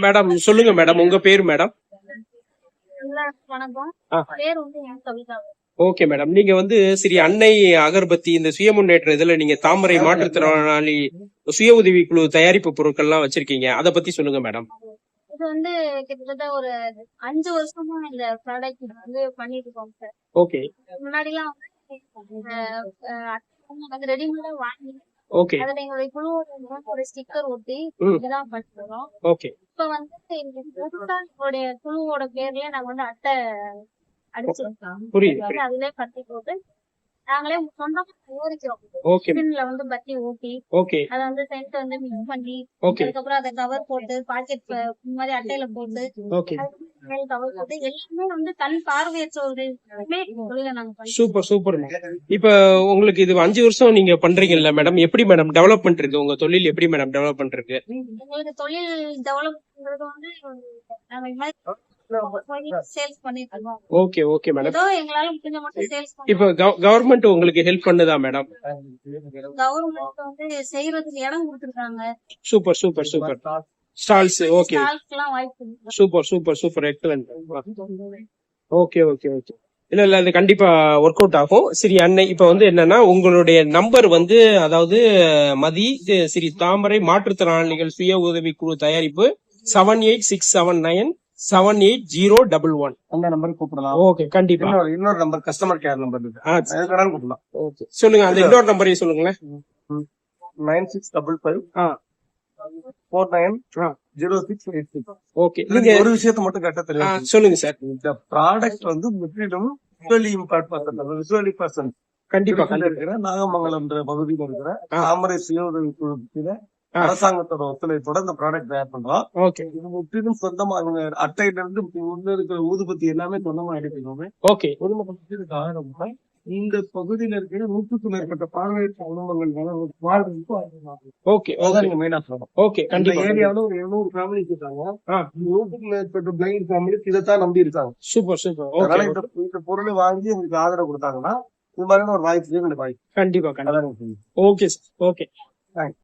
Madam சொல்லுங்க madam உங்க பேர் மேடம்? வணக்கம். பேர் வந்து என் கவிதா. ஓகே மேடம் நீங்க வந்து ஸ்ரீ அன்னை அகர்பத்தி இந்த சுய முன்னேற்ற இதுல நீங்க தாமரை மாற்றுத்திறனாளி சுய உதவி குழு தயாரிப்பு பொருட்கள்லாம் வச்சிருக்கீங்க. அத பத்தி சொல்லுங்க மேடம் இது வந்து கிட்டத்தட்ட ஒரு அஞ்சு வருஷமா இந்த ப்ராடக்ட் வந்து பண்ணிட்டு இருக்கோம் சார் ஓகே முன்னாடி எல்லாம் வந்து ரெடிமேடா வாங்கி ஓகே அதுல எங்களுடைய குழுவோட ஒரு ஸ்டிக்கர் ஒட்டி. இதெல்லாம் பண்ணிருக்கோம். ஓகே இப்ப வந்து எங்களுடைய குழுவோட பேர்லயே நாங்க வந்து அட்டை புரியுது அதுலயே போட்டு நாங்களே சொந்தமா தயாரிக்கிறோம். ஓகே ஸ்கின்ல வந்து பத்தி ஊட்டி ஓகே அத வந்து சென்ட் வந்து மிக்ஸ் பண்ணி அதுக்கப்புறம் அதை கவர் போட்டு பாக்கெட் மாதிரி அட்டையில போட்டு கவர் போட்டு எல்லாமே வந்து கண் தொழில நாங்க பண்ணி சூப்பர் சூப்பர் இப்ப உங்களுக்கு இது அஞ்சு வருஷம் நீங்க பண்றீங்கல்ல மேடம் எப்படி மேடம் டெவலப்மெண்ட் இருக்கு உங்க தொழில் எப்படி மேடம் டெவலப்மெண்ட் இருக்கு எங்களுக்கு தொழில் டெவலப் பண்றது வந்து நாங்க சேல்ஸ் பண்ணிட்டு இருக்கோம் ஓகே ஓகே மேடம் ஏதோ எங்களால முடிஞ்ச மட்டும் சேல்ஸ் இப்ப கவர்மெண்ட் உங்களுக்கு ஹெல்ப் பண்ணுதா மேடம் கவர்மெண்ட் வந்து செய்யறதுக்கு இடம் கொடுத்துருக்காங்க. Super super super stalls okay. Super super super excellent okay okay okay இல்ல இல்ல அது கண்டிப்பா ஒர்க் அவுட் ஆகும். சரி அன்னை இப்ப வந்து என்னன்னா உங்களுடைய நம்பர் வந்து அதாவது மதி இது ஸ்ரீ தாமரை மாற்றுத்திறனாளிகள் சுய உதவி குழு தயாரிப்பு seven eight six seven nine seven eight zero double one அந்த நம்பருக்கு கூப்பிடலாம். ஓகே கண்டிப்பா. இன்னொரு இன்னொரு நம்பர் கஸ்டமர் கேர் நம்பர் இருக்கு. கூப்பிடலாம். okay. சொல்லுங்க அந்த இன்னொரு நம்பரையும் சொல்லுங்களேன். Nine six double five. Four nine. Zero six eight six okay நீங்க ஒரு விஷயத்த மட்டும் கேட்ட தெரியும் சொல்லுங்க சார் இந்த ப்ராடக்ட் வந்து முற்றிலும் visually impaired person visually person கண்டிப்பா இருக்கிற நாகமங்கலம்ன்ற பகுதியில் இருக்கிற. தாமரை சுய உதவி குழுவில ஆ. அரசாங்கத்தோட ஒத்துழைப்போட இந்த ப்ராடக்ட் தயார் பண்றோம். ஓகே இது முற்றிலும் சொந்தமா அவங்க அட்டையில இருந்து உள்ள இருக்கிற ஊதுபத்தி எல்லாமே சொந்தமா எடுத்துக்கோங்க ஓகே பொதுமக்களுக்கு ஆயிரம் ரூபாய் இந்த பகுதியில இருக்கிற நூற்றுக்கும் மேற்பட்ட பார்வையற்ற குடும்பங்கள் வாழ்றதுக்கு. ஓகே ஓகே நீங்க மெயினா சொல்லணும். ஓகே கண்டிப்பா ஏரியாவில ஒரு எழுநூறு ஃபேமிலிஸ் இருக்காங்க. நூற்றுக்கும் மேற்பட்ட பிளைண்ட் ஃபேமிலிஸ் இதைத்தான் நம்பி இருக்காங்க. சூப்பர் சூப்பர் அதனால ஓகே இந்த பொருளை வாங்கி உங்களுக்கு ஆதரவு கொடுத்தாங்கன்னா இது மாதிரியான ஒரு வாய்ப்பு எங்களுக்கு கண்டிப்பா கண்டிப்பா. எனக்கு தெரியும். Okay okay Thanks.